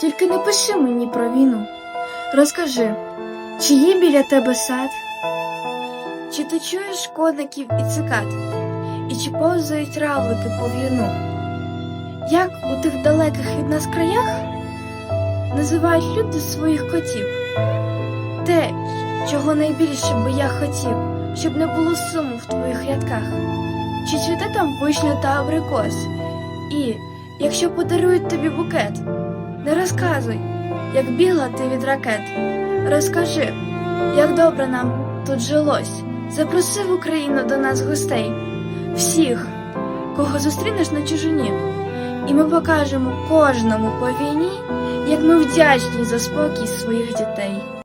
Тільки не пиши мені про війну. Розкажи, чи є біля тебе сад? Чи ти чуєш коників і цикад? І чи повзають равлики по в'юну? Як у тих далеких від нас краях називають люди своїх котів? Те, чого найбільше би я хотів, щоб не було суму в твоїх рядках. Чи цвіте там вишня та абрикос? І, якщо подарують тобі букет, не розказуй, як бігла ти від ракет. Розкажи, як добре нам тут жилось. Запроси в Україну до нас гостей, всіх, кого зустрінеш на чужині, і ми покажемо кожному по війні, як ми вдячні за спокій своїх дітей.